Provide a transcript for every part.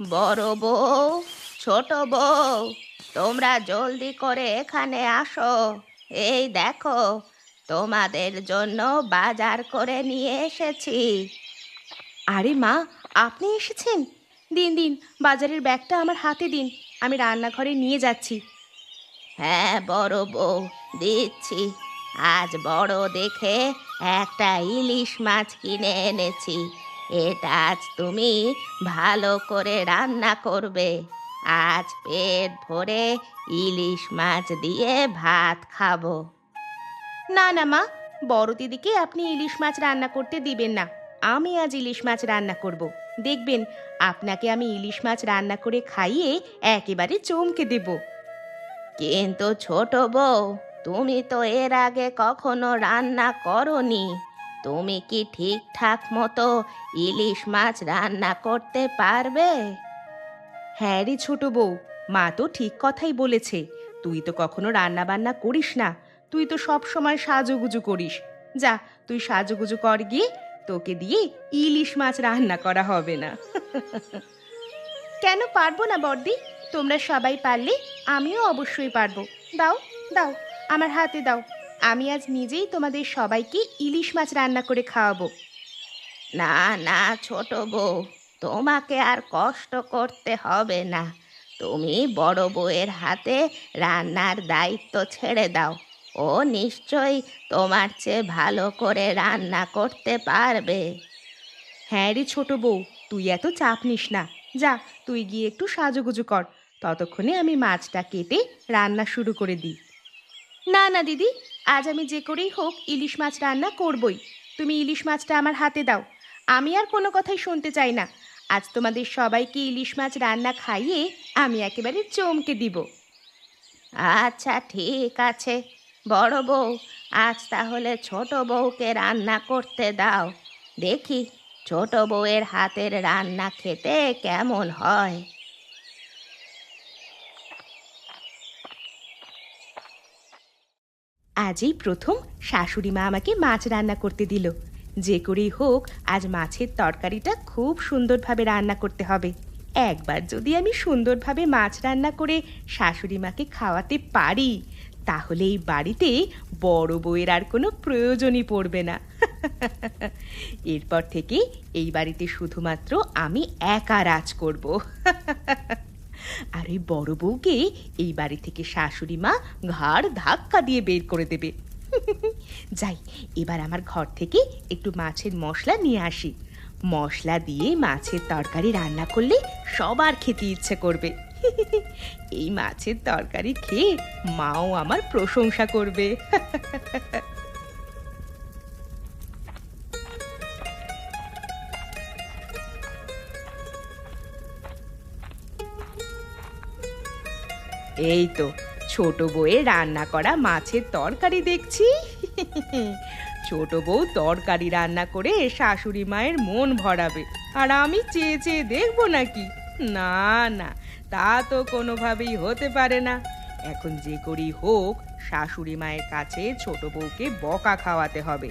বড় বউ ছোট বউ তোমরা জলদি করে এখানে আসো। এই দেখো তোমাদের জন্য বাজার করে নিয়ে এসেছি। আরে মা আপনি এসেছেন? দিন দিন বাজারের ব্যাগটা আমার হাতে দিন আমি রান্নাঘরে নিয়ে যাচ্ছি। হ্যাঁ বড় বউ দিচ্ছি। আজ বড় দেখে একটা ইলিশ মাছ কিনে এনেছি। এটা আজ তুমি ভালো করে রান্না করবে। আজ পেট ভরে ইলিশ মাছ দিয়ে ভাত খাব। না না মা বড় দিদিকে আপনি ইলিশ মাছ রান্না করতে দিবেন না। আমি আজ ইলিশ মাছ রান্না করব। দেখবেন আপনাকে আমি ইলিশ মাছ রান্না করে খাইয়ে একেবারে চমকে দেব। কিন্তু ছোট বউ তুমি তো এর আগে কখনো রান্না করনি। তুমি কি ঠিকঠাক মতো ইলিশ মাছ রান্না করতে পারবে? হ্যাঁ রে ছোট বউ মা তো ঠিক কথাই বলেছে। তুই তো কখনো রান্না বান্না করিস না। তুই তো সব সময় সাজুগুজু করিস। যা তুই সাজুগুজু কর গিয়ে তোকে দিয়ে ইলিশ মাছ রান্না করা হবে না। কেন পারব না বর্দি তোমরা সবাই পারলে আমিও অবশ্যই পারব। দাও দাও আমার হাতে দাও। আমি আজ নিজেই তোমাদের সবাইকে ইলিশ মাছ রান্না করে খাওয়াবো। না না, ছোট বউ, তোমাকে আর কষ্ট করতে হবে না। তুমি বড় বউয়ের হাতে রান্নার দায়িত্ব ছেড়ে দাও। ও নিশ্চয়ই তোমার চেয়ে ভালো করে রান্না করতে পারবে। হ্যাঁ রে ছোট বউ, তুই এত চাপ নিস না। যা, তুই গিয়ে একটু সাজুগুজু কর। ততক্ষণে আমি মাছটা কেটে রান্না শুরু করে দিই। না না, দিদি। আজ আমি যে করেই হোক ইলিশ মাছ রান্না করবই। তুমি ইলিশ মাছটা আমার হাতে দাও। আমি আর কোনো কথাই শুনতে চাই না। আজ তোমাদের সবাইকে ইলিশ মাছ রান্না খাইয়ে আমি একেবারে চমকে দিব। আচ্ছা ঠিক আছে। বড় বউ, আজ তাহলে ছোট বউকে রান্না করতে দাও। দেখি ছোট বউয়ের হাতের রান্না খেতে কেমন হয়। আজই প্রথম শাশুড়ি মা আমাকে মাছ রান্না করতে দিল। যে করেই হোক, আজ মাছের তরকারিটা খুব সুন্দরভাবে রান্না করতে হবে। একবার যদি আমি সুন্দরভাবে মাছ রান্না করে শাশুড়ি মাকে খাওয়াতে পারি, তাহলে এই বাড়িতে বড় বউয়ের আর কোনো প্রয়োজনই পড়বে না। এরপর থেকে এই বাড়িতে শুধুমাত্র আমি একা রাজ করব। আর ওই বড় বউকে এই বাড়ি থেকে শাশুড়ি মা ঘাড় ধাক্কা দিয়ে বের করে দেবে। যাই, এবার আমার ঘর থেকে একটু মাছের মশলা নিয়ে আসি। মশলা দিয়ে মাছের তরকারি রান্না করলে সবার খেতে ইচ্ছে করবে। এই মাছের তরকারি খেয়ে মাও আমার প্রশংসা করবে। এই তো, ছোট বউয়ের রান্না করা মাছের তরকারি দেখছি। ছোট বউ তরকারি রান্না করে শাশুড়ি মায়ের মন ভরাবে, আর আমি চেয়ে চেয়ে দেখব নাকি? না না, তা তো কোনোভাবেই হতে পারে না। এখন যে করি হোক, শাশুড়ি মায়ের কাছে ছোট বউকে বকা খাওয়াতে হবে।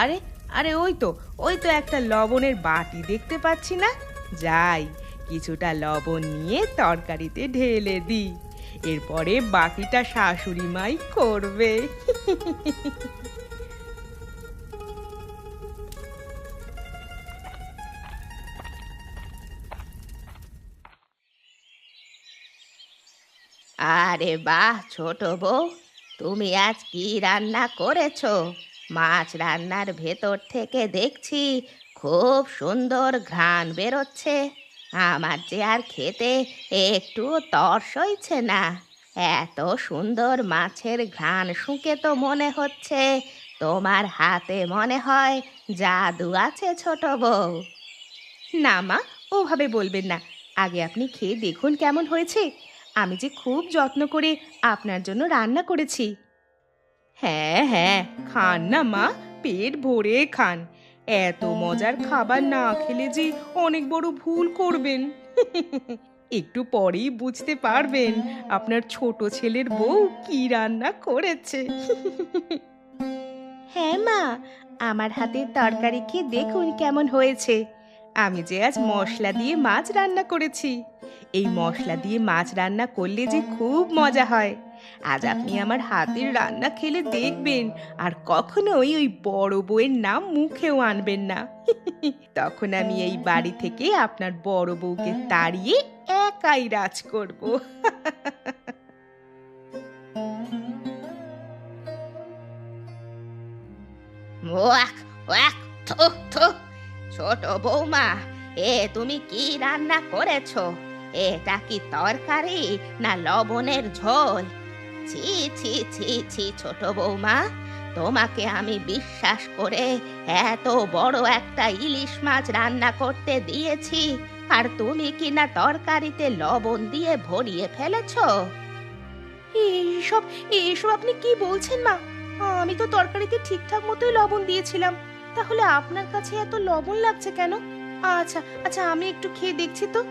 আরে আরে ওই তো ওই তো একটা লবণের বাটি দেখতে পাচ্ছি না? যাই, কিছুটা লবণ নিয়ে তরকারিতে ঢেলে দিই। এরপরে বাকিটা শাশুড়ি মাই করবে। আরে বাহ, ছোট বউ, তুমি আজ কি রান্না করেছ? মাছ রান্নার ভেতর থেকে দেখছি খুব সুন্দর ঘ্রাণ বেরোচ্ছে। আমার যে আর খেতে একটু তর্স হইছে না। এত সুন্দর মাছের ঘ্রাণ শুঁকে তো মনে হচ্ছে। তোমার হাতে মনে হয় জাদু আছে ছোট বউ। না মা, ওভাবে বলবেন না। আগে আপনি খেয়ে দেখুন কেমন হয়েছে। আমি যে খুব যত্ন করে আপনার জন্য রান্না করেছি। হ্যাঁ হ্যাঁ খান না মা, পেট ভরে খান। এত মজার খাবার না খেলে যে অনেক বড় ভুল করবেন। একটু পরেই বুঝতে পারবেন আপনার ছোট ছেলের বউ কি রান্না করেছে। হ্যাঁ মা, আমার হাতের তরকারি খেয়ে দেখুন কেমন হয়েছে। আমি যে আজ মশলা দিয়ে মাছ রান্না করেছি। এই মশলা দিয়ে মাছ রান্না করলে যে খুব মজা হয়। আজ আপনি আমার হাতের রান্না খেলে দেখবেন, আর কখনোই ওই বড় বউয়ের নাম মুখেও আনবেন না। তখন আমি এই বাড়ি থেকে আপনার বড় বউকে তাড়িয়ে একাই রাজ করব। ওয়াক ওয়াক থু থু ছোট বৌমা, এ তুমি কি রান্না করেছ? এটা কি তরকারি না লবণের ঝোল? ছি ছি ছি ছি, ছোট বৌমা, তোমাকে আমি বিশ্বাস করে এত বড় একটা ইলিশ মাছ রান্না করতে দিয়েছি, আর তুমি কি না তরকারিতে লবণ দিয়ে ভরিয়ে ফেলেছো? এইসব এইসব আপনি কি বলছেন মা? আমি তো তরকারিতে ঠিকঠাক মতোই লবণ দিয়েছিলাম। তাহলে আপনার কাছে এত লবণ লাগছে কেন? আচ্ছা আচ্ছা আমি একটু খেয়ে দেখছি তো।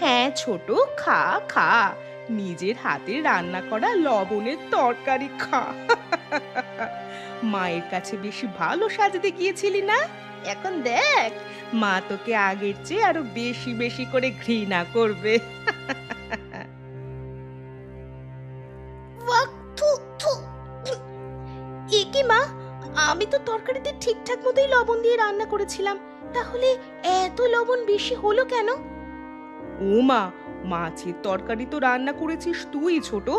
হ্যাঁ ছোট, খা খা। নিজের হাতে রান্না করা লবণের তরকারি খা। মায়ের কাছে বেশি ভালো সাজতে গিয়েছিলি না? এখন দেখ, মা তোকে আগের চেয়ে আরও বেশি বেশি করে ঘৃণা করবে। তো তরকারিতে ঠিকঠাক মতোই লবণ দিয়ে রান্না করেছিলাম। তাহলে এত লবণ বেশি হলো কেন? ও মা মাছের তরকারি তো রান্না করেছিস তুই ছোট।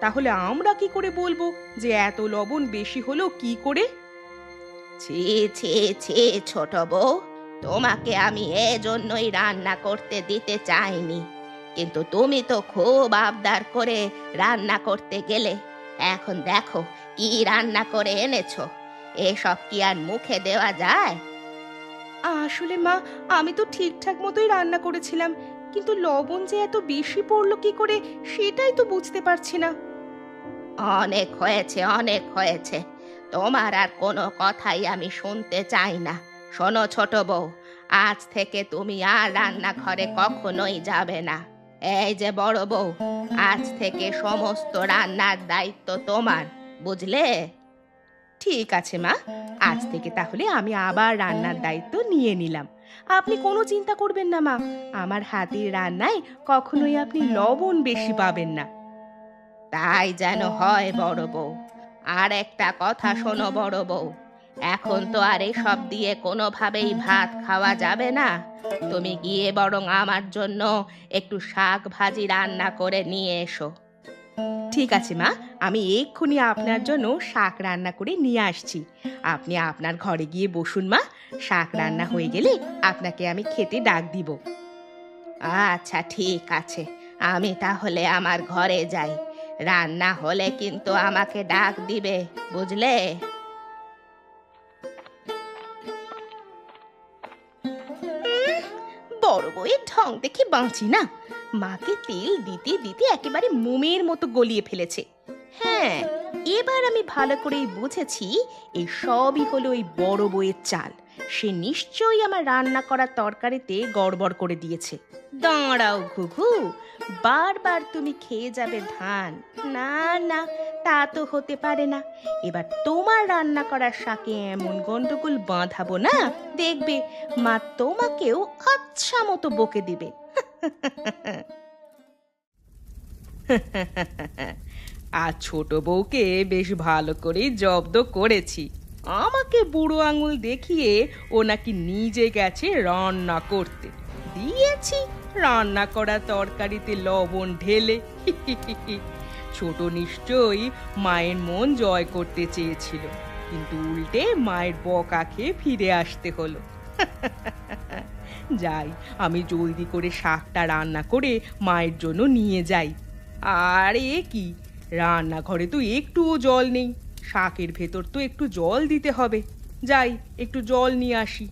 তাহলে আমরা কি করে বলব যে এত লবণ বেশি হলো কি করে? ছি ছি ছি ছোট বউ তোমাকে আমি এজন্যই রান্না করতে দিতে চাইনি। কিন্তু তুমি তো খুব আবদার করে রান্না করতে গেলে। এখন দেখো কি রান্না করে এনেছো। এসব কি আর মুখে দেওয়া যায়? আসলে মা আমি তো ঠিকঠাক মতোই রান্না করেছিলাম কিন্তু লবণ যে এত বেশি পড়ল কি করে সেটাই তো বুঝতে পারছি না। অনেক হয়েছে অনেক হয়েছে। তোমার আর কোনো কথাই আমি শুনতে চাই না। শোনো ছোট বউ আজ থেকে তুমি আর রান্নাঘরে কখনোই যাবে না। এই যে বড় বউ আজ থেকে সমস্ত রান্নার দায়িত্ব তোমার বুঝলে? ঠিক আছে, মা। আজ থেকে তাহলে আমি আবার রান্নার দায়িত্ব নিয়ে নিলাম। আপনি কোনো চিন্তা করবেন না, মা। আমার হাতের রান্নায় কখনোই আপনি লবণ বেশি পাবেন না। তাই যেন হয়, বড় বউ। আর একটা কথা শোনো, বড় বউ। এখন তো আর এসব দিয়ে কোনোভাবেই ভাত খাওয়া যাবে না। তুমি গিয়ে বরং আমার জন্য একটু শাক ভাজি রান্না করে নিয়ে এসো। ঠিক আছে, মা। আমি এক্ষুনি আপনার জন্য শাক রান্না করে নিয়ে আসছি। আপনি আপনার ঘরে গিয়ে বসুন, মা। শাক রান্না হয়ে গেলে আপনাকে আমি খেতে ডাক দিব। আচ্ছা ঠিক আছে। আমি তাহলে আমার ঘরে যাই। রান্না হলে কিন্তু আমাকে ডাক দিবে, বুঝলে? ঢং দেখে বাঁচি না। মাকে তেল দিতে দিতে একেবারে মোমের মতো গলিয়ে ফেলেছে। হ্যাঁ এবার আমি ভালো করেই বুঝেছি এই সবই হলো ওই বড় বইয়ের চাল। সে নিশ্চয়ই আমার রান্না করা তরকারিতে গড়বড় করে দিয়েছে। দাঁড়াও ঘুঘু, বারবার তুমি খেয়ে যাবে ধান। না না, তা তো হতে পারে না। এবার তোমার রান্না করা শাকে এমন গন্ডগোল বাঁধাবো না। দেখবে, মা তোমাকেও আচ্ছা মতো বকে দিবে। আর ছোট বউকে বেশ ভালো করেই জব্দ করেছি। আমাকে বুড়ো আঙুল দেখিয়ে ও নাকি নিজে গেছে রান্না করতে। দিয়েছি, রান্না করা তরকারিতে লবণ ঢেলে। ছোট নিশ্চয়ই মায়ের মন জয় করতে চেয়েছিল, কিন্তু উল্টে মায়ের বকা খেয়ে ফিরে আসতে হলো। যাই, আমি জলদি করে শাকটা রান্না করে মায়ের জন্য নিয়ে যাই। আর কি, রান্নাঘরে তো একটুও জল নেই। শাকের ভেতর তো একটু জল দিতে হবে। যাই, একটু জল নিয়ে আসি।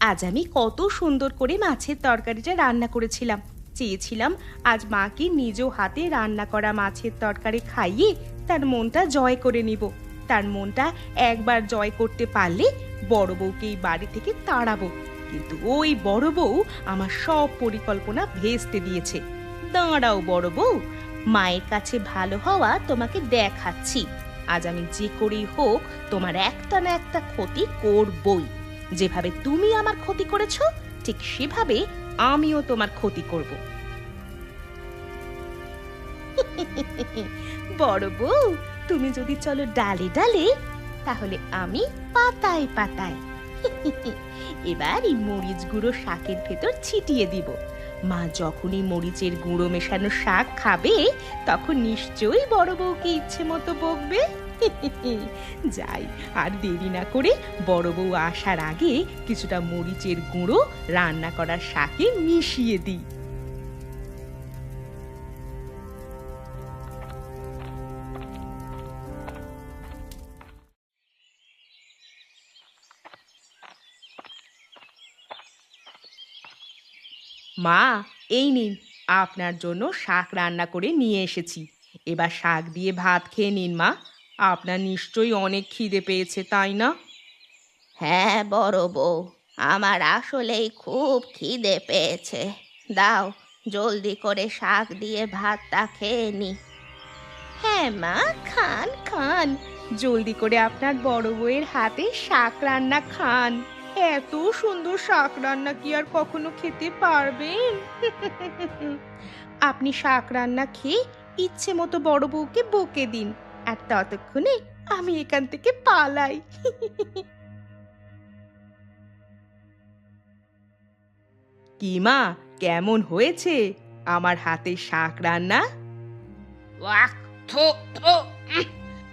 আজ আমি কত সুন্দর করে মাছের তরকারিটা রান্না করেছিলাম। চেয়েছিলাম আজ মাকে নিজ হাতে রান্না করা মাছের তরকারি খাইয়ে তার মনটা জয় করে নিব। তার মনটা একবার জয় করতে পারলে বড় বউকে এই বাড়ি থেকে তাড়াবো। কিন্তু ওই বড় বউ আমার সব পরিকল্পনা ভেস্তে দিয়েছে। দাঁড়াও বড় বউ, মায়ের কাছে ভালো হওয়া তোমাকে দেখাচ্ছি। আজ আমি যে করেই হোক তোমার একটা না একটা ক্ষতি করবই। যেভাবে তুমি আমার ক্ষতি করেছ, ঠিক সেভাবে আমিও তোমার ক্ষতি করব। বড় বউ, তুমি যদি চলো ডালে ডালে, তাহলে আমি পাতায় পাতায়। এবার এই মরিচ গুঁড়ো শাকের ভেতর ছিটিয়ে দিব। মা যখনই মরিচের গুঁড়ো মেশানো শাক খাবে, তখন নিশ্চয়ই বড় বউকে ইচ্ছে মতো বকবে। যাই, আর দেরি না করে বড় বউ আসার আগে কিছুটা মরিচের গুঁড়ো রান্না করার শাকে মিশিয়ে দিই। মা এই নিন আপনার জন্য শাক রান্না করে নিয়ে এসেছি। এবার শাক দিয়ে ভাত খেয়ে নিন মা। আপনার নিশ্চয়ই অনেক খিদে পেয়েছে তাই না? হ্যাঁ বড় বউ আমার আসলেই খুব খিদে পেয়েছে। দাও জলদি করে শাক দিয়ে ভাতটা খেয়ে নি। হ্যাঁ মা খান খান। জলদি করে আপনার বড় বউয়ের হাতে শাক রান্না খান। এত সুন্দর শাক রান্না কি আর কখনো খেতে পারবেন? আপনি শাক রান্না খেয়ে ইচ্ছে মতো বড় বউকে বকে দিন, আর ততক্ষণে আমি এখান থেকে পালাই। কি মা, কেমন হয়েছে আমার হাতে শাক রান্না?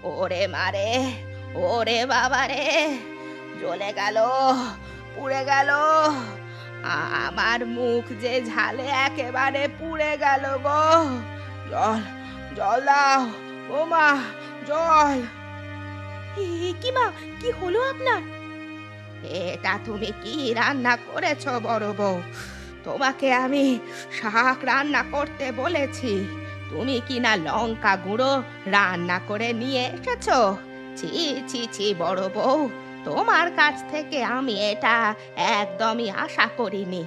ওরে মারে ওরে বাবা জ্বলে গেল পুড়ে গেল। আমার মুখ যে ঝালে একেবারে পুড়ে গেল গো। জল জল দাও ও মা জল। কি মা কি হলো আপনার? এটা তুমি কি রান্না করেছ বড় বউ? তোমাকে আমি শাক রান্না করতে বলেছি। তুমি কি না লঙ্কা গুঁড়ো রান্না করে নিয়ে এসেছ? ছি ছি ছি বড় বউ। তোমার কাছ থেকে আমি এটা একদমই আশা করিনি।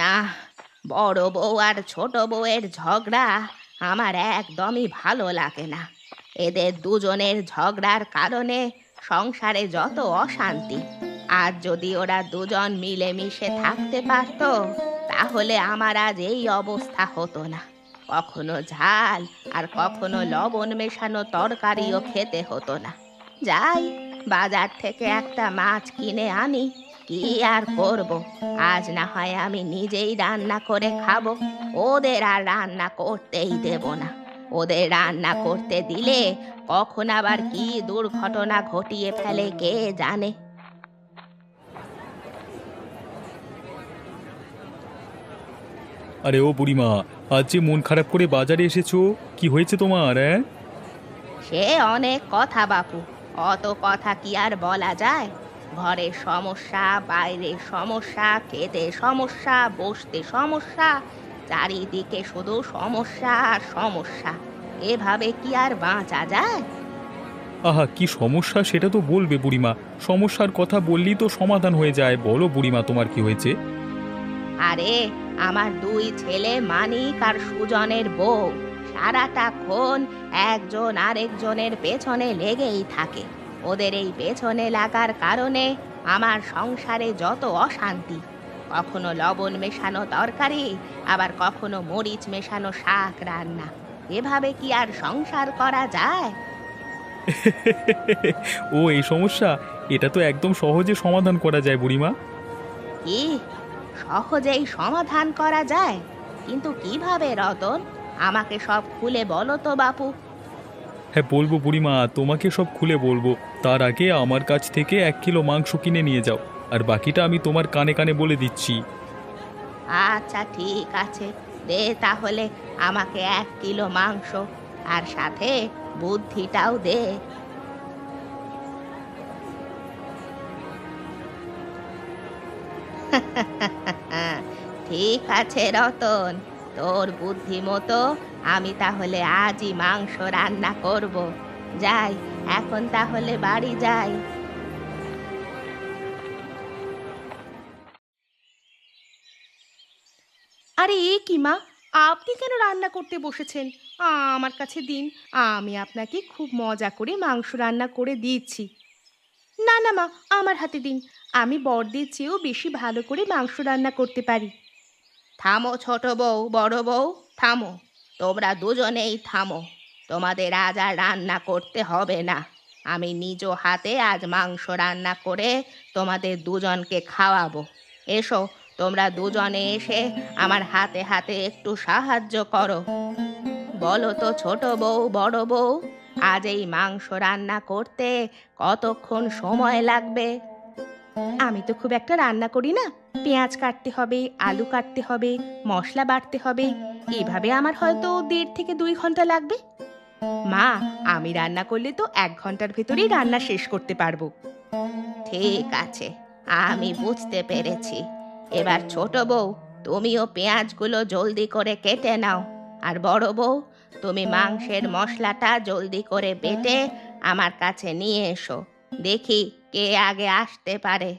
না, বড় বউ আর ছোট বউয়ের ঝগড়া আমার একদমই ভালো লাগে না। এদের দুজনের ঝগড়ার কারণে সংসারে যত অশান্তি, আর যদি ওরা দুজন মিলেমিশে থাকতে পারতো, তাহলে আমার আজ এই অবস্থা হতো না। কখনো ঝাল আর কখনো লবণ মেশানো তরকারিও খেতে হতো না। যাই, বাজার থেকে একটা মাছ কিনে আনি, কি আর করব? আজ না হয় আমি নিজেই রান্না করে খাব, ওদের আর রান্না করতেই দেব না। ওদের রান্না করতে দিলে কখন আবার কি দুর্ঘটনা ঘটিয়ে ফেলে কে জানে? আরে ও বুড়িমা আজ যে মন খারাপ করে বাজারে এসেছ কি হয়েছে তোমার হ্যাঁ সে অনেক কথা বাপু অত কথা কি আর বলা যায়? ঘরের সমস্যা বাইরের সমস্যা খেতে সমস্যা বসতে সমস্যা চারিদিকে শুধু সমস্যা আর সমস্যা এভাবে কি আর বাঁচা যায়? আহা কি সমস্যা সেটা তো বলবে বুড়িমা সমস্যার কথা বললেই তো সমাধান হয়ে যায় বলো বুড়িমা তোমার কি হয়েছে? আরে আমার দুই ছেলে মানিক আর সুজনের বউ। সারাটাক্ষণ একজন আরেকজনের পেছনে লেগেই থাকে। ওদের এই পেছনে লাগার কারণে আমার সংসারে যত অশান্তি। কখনো লবণ মেশানো তরকারি আবার কখনো মরিচ মেশানো শাক রান্না। এভাবে কি আর সংসার করা যায়? ও এই সমস্যা এটা তো একদম সহজে সমাধান করা যায় বুড়িমা। কি? সহজেই সমাধান করা যায়। কিন্তু কীভাবে রতন? আমাকে সব খুলে বলো তো বাপু। হ্যাঁ বলব বুড়িমা তোমাকে সব খুলে বলব। তার আগে আমার কাছ থেকে এক কিলো মাংস কিনে নিয়ে যাও আর বাকিটা আমি তোমার কানে কানে বলে দিচ্ছি। আচ্ছা ঠিক আছে। দে তাহলে আমাকে এক কিলো মাংস আর সাথে বুদ্ধিটাও দে। ঠিক আছে, রতন। তোর বুদ্ধি মতো আমি তাহলে আজই মাংস রান্না করব। যাই, এখন তাহলে বাড়ি যাই। আরে, এ কি মা? আপনি কেন রান্না করতে বসেছেন? আমার কাছে দিন। আমি আপনাকে খুব মজা করে মাংস রান্না করে দিচ্ছি। না না মা, আমার হাতে দিন। আমি বড়দের চেয়েও বেশি ভালো করে মাংস রান্না করতে পারি। থামো ছোট বউ, বড় বউ, থামো। তোমরা দুজনেই থামো। তোমাদের আজ আর রান্না করতে হবে না। আমি নিজ হাতে আজ মাংস রান্না করে তোমাদের দুজনকে খাওয়াবো। এসো, তোমরা দুজনে এসে আমার হাতে হাতে একটু সাহায্য করো। বলো তো ছোট বউ, বড় বউ, আজ এই মাংস রান্না করতে কতক্ষণ সময় লাগবে? আমি তো খুব একটা রান্না করি না। পেঁয়াজ কাটতে হবে, আলু কাটতে হবে, মশলা বাটতে হবে। এভাবে আমার হয়তো দেড় থেকে দুই ঘণ্টা লাগবে। মা, আমি রান্না করলে তো এক ঘণ্টার ভেতরেই রান্না শেষ করতে পারব। ঠিক আছে, আমি বুঝতে পেরেছি। এবার ছোট বউ, তুমিও পেঁয়াজগুলো জলদি করে কেটে নাও। আর বড় বউ, তুমি মাংসের মশলাটা জলদি করে বেটে আমার কাছে নিয়ে এসো। দেখি কে আগে আসতে পারে।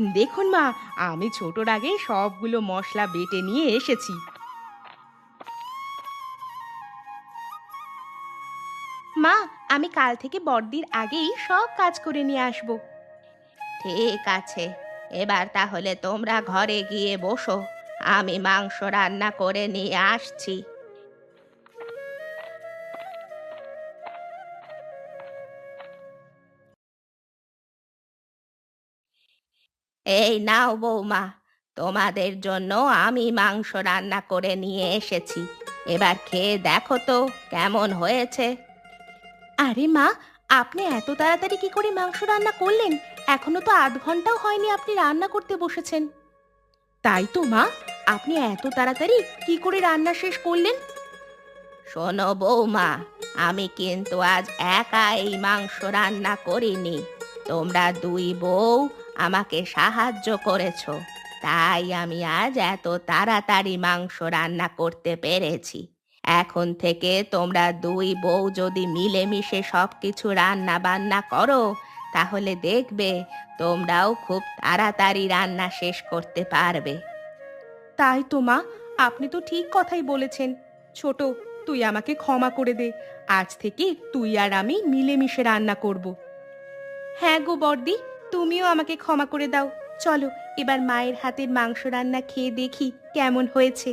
দেখুন মা, আমি ছোটর আগে সবগুলো মশলা বেটে নিয়ে এসেছি। মা, আমি কাল থেকে বড়দির আগেই সব কাজ করে নিয়ে আসব। ঠিক আছে, এবার তাহলে তোমরা ঘরে গিয়ে বসো। আমি মাংস রান্না করে নিয়ে আসছি। এই নাও বৌমা তোমাদের জন্য আমি মাংস রান্না করে নিয়ে এসেছি। এবার খেয়ে দেখো তো কেমন হয়েছে। আরে মা আপনি এত তাড়াতাড়ি কি করে মাংস রান্না করলেন? এখনও তো আধ ঘন্টাও হয়নি আপনি রান্না করতে বসেছেন। তাই তো মা আপনি এত তাড়াতাড়ি কি করে রান্না শেষ করলেন? শোনো বৌমা আমি কিন্তু আজ একা এই মাংস রান্না করিনি। তোমরা দুই বউ আমাকে সাহায্য করেছ, তাই আমি আজ এত তাড়াতাড়ি মাংস রান্না করতে পেরেছি। এখন থেকে তোমরা দুই বউ যদি মিলেমিশে সব কিছু রান্না বান্না করো, তাহলে দেখবে তোমরাও খুব তাড়াতাড়ি রান্না শেষ করতে পারবে। তাই তো মা, আপনি তো ঠিক কথাই বলেছেন। ছোট, তুই আমাকে ক্ষমা করে দে, আজ থেকে তুই আর আমি মিলেমিশে রান্না করব। হ্যাঁ গো বর্দি তুমিও আমাকে ক্ষমা করে দাও। চলো, এবার মায়ের হাতের মাংস রান্না খেয়ে দেখি কেমন হয়েছে।